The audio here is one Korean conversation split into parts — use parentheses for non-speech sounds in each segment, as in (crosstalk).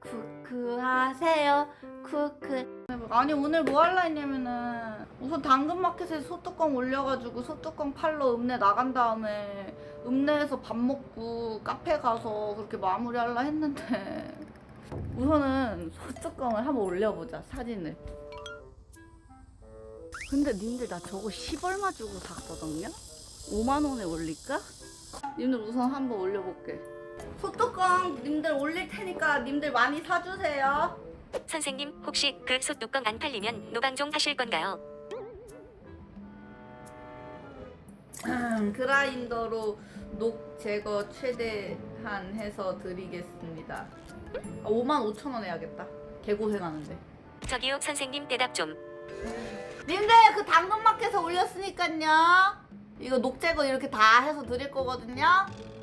쿠쿠 하세요. 쿠쿠. 아니 오늘 뭐 할라 했냐면은 우선 당근마켓에 소뚜껑 올려가지고 소뚜껑 팔러 읍내 나간 다음에 읍내에서 밥 먹고 카페 가서 그렇게 마무리 할라 했는데 (laughs) 우선은 소뚜껑을 한번 올려보자 사진을. 근데 님들 나 저거 10 얼마 주고 샀거든요? 5만 원에 올릴까? 님들 우선 한번 올려볼게. 소뚜껑 님들 올릴 테니까 님들 많이 사주세요. 선생님 혹시 그 솥뚜껑 안 팔리면 노방종 하실 건가요? 음, 그라인더로 녹 제거 최대한 해서 드리겠습니다. 아, 5만 5천 원 해야겠다. 개고생하는데. 저기요 선생님 대답 좀. 님들 그 당근마켓에 올렸으니까요. 이거 녹 제거 이렇게 다 해서 드릴 거거든요.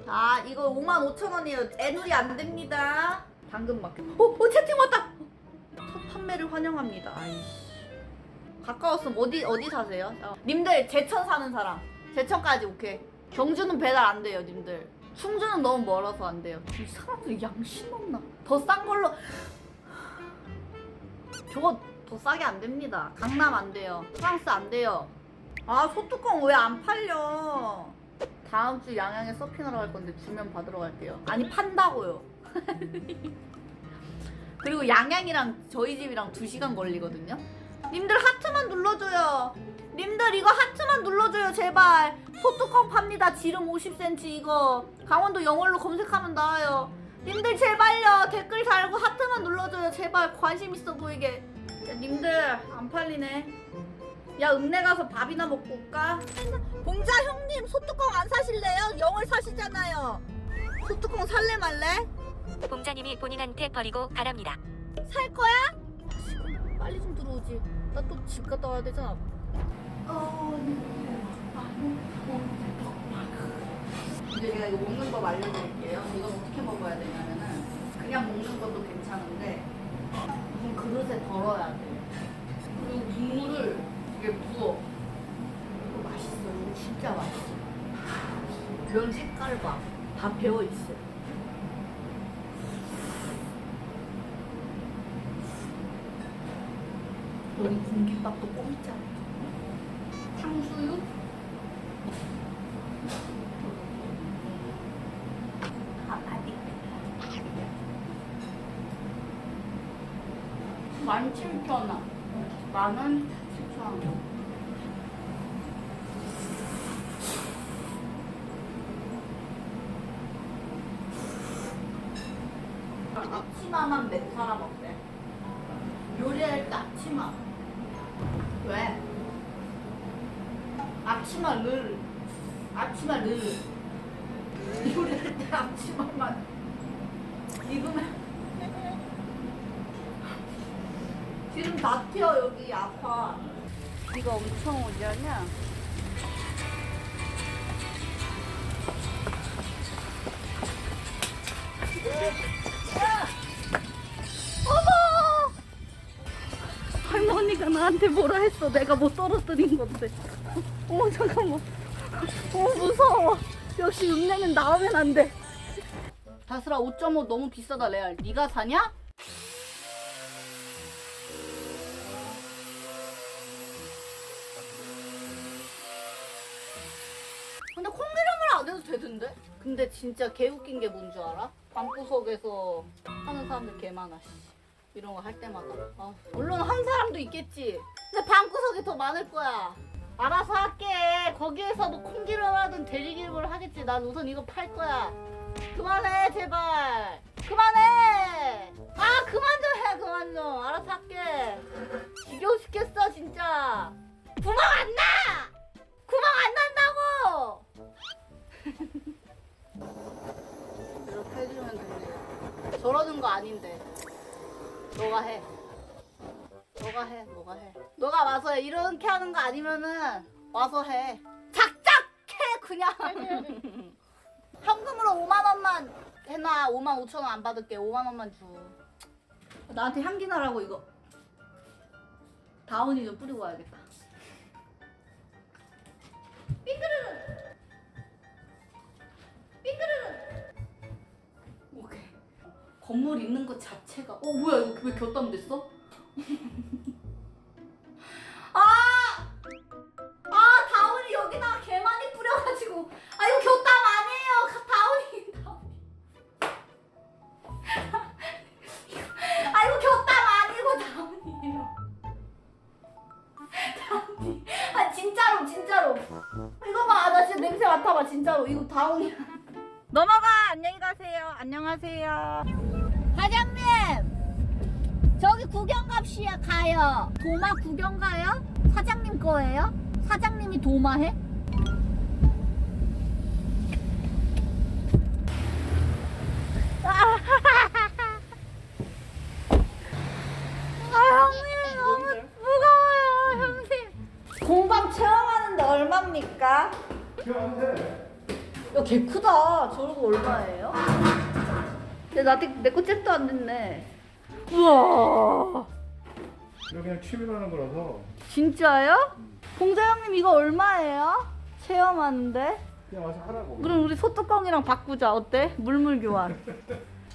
아 이거 5만 5천 원이에요. 애누리 안 됩니다. 당근마켓. 어, 어 채팅 왔다. 첫 판매를 환영합니다. 아이씨. 가까웠으면 어디 어디 사세요? 어. 님들 제천 사는 사람. 제천까지 오케이. 경주는 배달 안 돼요, 님들. 충주는 너무 멀어서 안 돼요. 이 사람들 양심 없나? 더 싼 걸로. 저거 더 싸게 안 됩니다. 강남 안 돼요. 프랑스 안 돼요. 아, 소뚜껑 왜 안 팔려? 다음 주 양양에 서핑하러 갈 건데 주면 받으러 갈게요. 아니, 판다고요. (laughs) 그리고 양양이랑 저희 집이랑 2시간 걸리거든요. 님들 하트만 눌러줘요. 님들 이거 하트만 눌러줘요, 제발. 소뚜껑 팝니다. 지름 50cm 이거. 강원도 영월로 검색하면 나와요. 님들 제발요. 댓글 달고 하트만 눌러줘요. 제발 관심 있어 보이게. 야, 님들 안 팔리네. 야 읍내 가서 밥이나 먹고 올까? 봉자 형님 소뚜껑 안 사실래요? 영월 사시잖아요. 소뚜껑 살래 말래? 봉자님이 본인한테 버리고 가랍니다. 살 거야? 빨리 좀 들어오지. 나 또 집 갔다 와야 되잖아. 어, 이제 제가 이거 먹는 법 알려드릴게요. 이건 어떻게 먹어야 되냐면은 그냥 먹는 것도 괜찮은데 무슨 그릇에 덜어야 돼. 그리고 국물을 이게 부어. 이거 맛있어. 이거 진짜 맛있어. 면 색깔 봐. 다 배어 있어. 여기 공깃밥도 공짜. 탕수육. 만 칠천 원. 원. 앞치마만 몇 사람 어때? 요리할 때 앞치마. 왜? 앞치마 를 앞치마 를 (laughs) 요리할 때 앞치마만 입으면 (laughs) 지금 다 튀어 여기 아파 비가 엄청 오지 않냐? 어머! 할머니가 나한테 뭐라 했어. 내가 못 떨어뜨린 건데. 어머 잠깐만. 어 무서워. 역시 읍내는 나오면 안 돼. 다슬아 5.5 너무 비싸다 레알. 네가 사냐? 근데 콩기름을 안 해도 되던데? 근데 진짜 개웃긴 게 뭔 줄 알아? 방구석에서 하는 사람들 개 많아. 씨. 이런 거 할 때마다. 아, 물론 한 사람도 있겠지. 근데 방구석이 더 많을 거야. 알아서 할게. 거기에서도 콩기름 하든 대리기름을 하겠지. 난 우선 이거 팔 거야. 그만해, 제발. 그만해. 아, 그만 좀 해, 그만 좀. 알아서 할게. 너가 해, 너가 해. 너가 와서 해. 이렇게 하는 거 아니면은 와서 해. 작작해 그냥. (laughs) 현금으로 5만 원만 해놔. 5만 5천 원 안 받을게. 5만 원만 줘. 나한테 향기 나라고 이거. 다운이 좀 뿌리고 와야겠다. 삐그르르. 삐그르르. 오케이. 건물 있는 것 자체가 어 뭐야 이거 왜 곁담 됐어? (laughs) 진짜로. 진짜로 이거 봐나 진짜 냄새 맡아봐 진짜로. 이거 다운이야. 넘어가! 안녕히 가세요. 안녕하세요. 사장님! 저기 구경 갑시야 가요. 도마 구경 가요? 사장님 거예요? 사장님이 도마해? 아 형님 너무 무거워요 형님 공방 체험하는데 얼마입니까? 야, 개 크다. 저거 얼마예요? 근데 나내거 잽도 안 됐네. 우와. 이거 그냥 취미로 하는 거라서 진짜요? 봉자 형님 이거 얼마예요? 체험하는데? 그냥 와서 하라고. 그럼 우리 소뚜껑이랑 바꾸자. 어때? 물물 교환.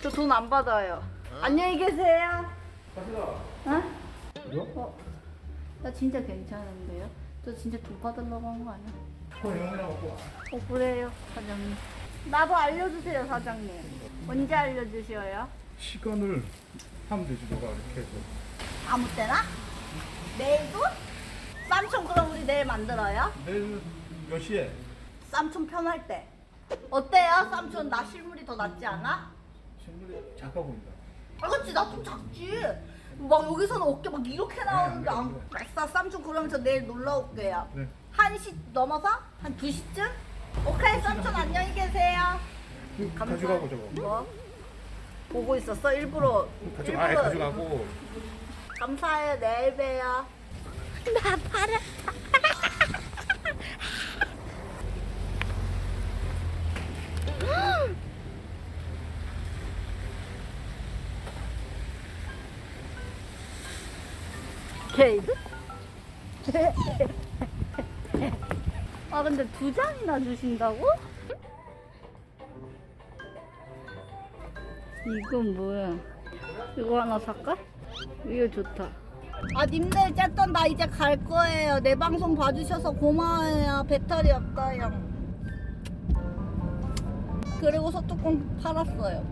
저 돈 안 받아요. 안녕히 계세요. 가시다. 어? 이거? 어? 나 진짜 괜찮은데요? 저 진짜 돈 받으려고 한 거 아니야? 어 그래요 사장님 나도 알려주세요 사장님 언제 알려주셔요? 시간을 하면 되지 너가 이렇게 해서. 아무 때나? 내일도? 쌈촌 그럼 우리 내일 만들어요? 내일 몇 시에? 쌈촌 편할 때 어때요? 쌈촌 나 실물이 더 낫지 않아? 친구들이 작아 보인다. 아 그치 나 좀 작지 막 여기서는 어깨 막 이렇게 나오는데 안안 그래, 아싸 쌈촌 그러면 저 내일 놀러 올게요 네. 1시 넘어서? 한 2시쯤? 오케이 쌈촌 안녕히 계세요 가져가고 저거. 뭐? 보고 있었어? 일부러 가져, 아예 가져가고. 감사해요 내일 봬요 (laughs) 나 팔아 케이크? (laughs) 아 근데 두 장이나 주신다고? 이건 뭐야? 이거 하나 살까? 이거 좋다. 아, 님들 쨌든 나 이제 갈 거예요. 내 방송 봐주셔서 고마워요. 배터리 없어요. 그리고 소뚜껑 팔았어요.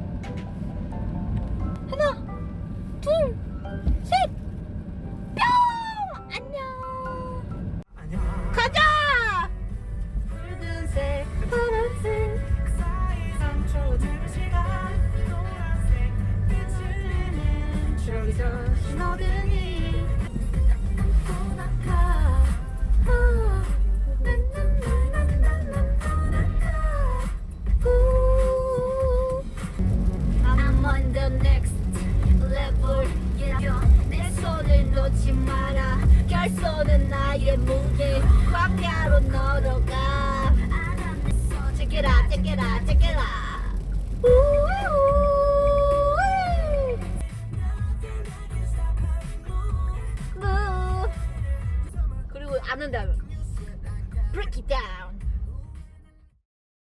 하나, 둘, 셋, it out, check it out, check it out